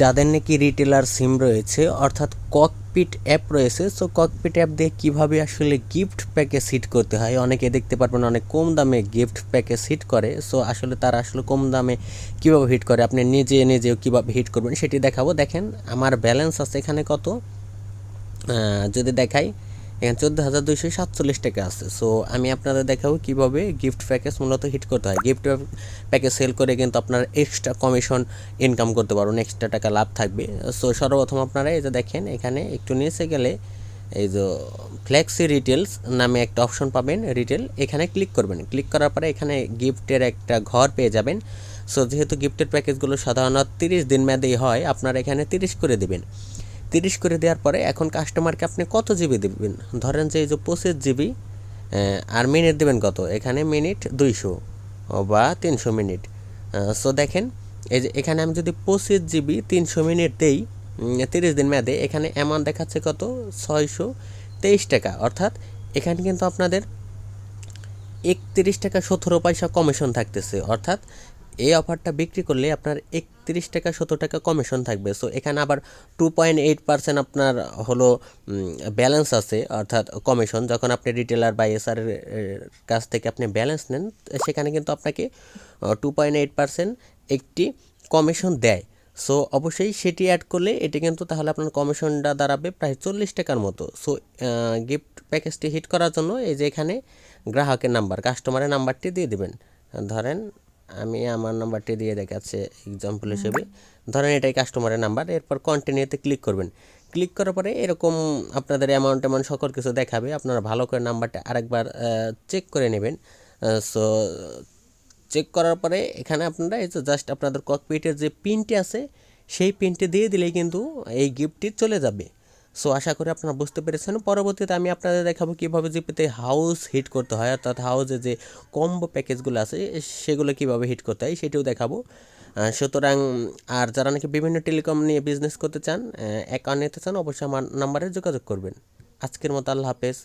যাদের নাকি retailer SIM রয়েছে, অর্থাৎ ককপিট অ্যাপ রয়েছে সো ককপিট অ্যাপ দিয়ে কীভাবে আসলে গিফট প্যাকেজ হিট করতে হয়? অনেকে দেখতে পারবেন অনেক কম দামে গিফট প্যাকেজ হিট করে সো আসলে তারা আসলে কম দামে কীভাবে হিট করে? আপনি নিজে, নিজেও কীভাবে হিট করবেন সেটি দেখাবো। দেখেন, আমার ব্যালেন্স আছে এখানে কত? যদি দেখাই এখানে চোদ্দ হাজার দুইশো সাতচল্লিশ টাকা আছে। সো আমি আপনাদের দেখাবো কীভাবে গিফট প্যাকেজ মূলত হিট করতে হয়। গিফট প্যাকেজ সেল করে কিন্তু আপনার এক্সট্রা কমিশন ইনকাম করতে পারবেন এক্সট্রা টাকা লাভ থাকবে। সো সর্বপ্রথম আপনারা এই যে দেখেন, এখানে একটু নিচে গেলে এই যে ফ্লেক্সি রিটেলস নামে একটা অপশন পাবেন রিটেল এখানে ক্লিক করবেন। ক্লিক করার পরে এখানে গিফটের একটা ঘর পেয়ে যাবেন। সো যেহেতু গিফটের প্যাকেজগুলো সাধারণত তিরিশ দিন মেয়াদেই হয়, আপনারা এখানে তিরিশ করে দেবেন। তিরিশ করে দেওয়ার পরে এখন কাস্টমারকে আপনি কত জিবি দেবেন? ধরেন যে এই যে পঁচিশ জিবি আর মিনিট দেবেন কত? এখানে মিনিট দুইশো বা তিনশো মিনিট সো দেখেন, এই যে এখানে আমি যদি পঁচিশ জিবি তিনশো মিনিট দেই তিরিশ দিন মেয়াদে, এখানে অ্যামাউন্ট দেখাচ্ছে কত? ছয়শো তেইশ টাকা। অর্থাৎ এখানে কিন্তু আপনাদের একত্রিশ টাকা সতেরো পয়সা কমিশন থাকতেছে। অর্থাৎ এই অফারটা বিক্রি করলে আপনার একত্রিশ টাকা, সত্তর টাকা কমিশন থাকবে। সো এখানে আবার টু পয়েন্ট এইট পার্সেন্ট আপনার হলো ব্যালেন্স আছে, অর্থাৎ কমিশন যখন আপনি রিটেলার বা এসআর কাছ থেকে আপনি ব্যালেন্স নেন, সেখানে কিন্তু আপনাকে টু পয়েন্ট এইট পার্সেন্ট একটি কমিশন দেয়। সো অবশ্যই সেটি অ্যাড করলে এটি কিন্তু তাহলে আপনার কমিশনটা দাঁড়াবে প্রায় চল্লিশ টাকার মতো। সো গিফট প্যাকেজটি হিট করার জন্য এই যে এখানে গ্রাহকের নাম্বার কাস্টমারের নাম্বারটি দিয়ে দেবেন। ধরেন আমি আমার নাম্বারটি দিয়ে দেখাচ্ছি এক্সাম্পল হিসেবে। ধরেন এটাই কাস্টমারের নাম্বার, এরপর কন্টিনিউতে ক্লিক করবেন। ক্লিক করার পরে এরকম আপনাদের অ্যামাউন্ট অ্যামাউন্ট সকল কিছু দেখাবে। আপনারা ভালো করে নাম্বারটা আরেকবার চেক করে নেবেন। সো চেক করার পরে এখানে আপনারা এই যে জাস্ট আপনাদের ককপিটের যে পিনটি আছে, সেই পিনটি দিয়ে দিলেই কিন্তু এই গিফটটি চলে যাবে। সো আশা করি আপনারা বুঝতে পেরেছেন। পরবর্তীতে আমি আপনাদের দেখাবো কীভাবে জিপিতে হাউস হিট করতে হয়, অর্থাৎ হাউসে যে কম্বো প্যাকেজগুলো আছে সেগুলো কীভাবে হিট করতে হয় সেটিও দেখাবো। সুতরাং, আর যারা নাকি বিভিন্ন টেলিকম নিয়ে বিজনেস করতে চান অ্যাকাউন্ট নিতে চান, অবশ্যই আমার নাম্বারে যোগাযোগ করবেন। আজকের মতো আল্লাহ হাফেজ।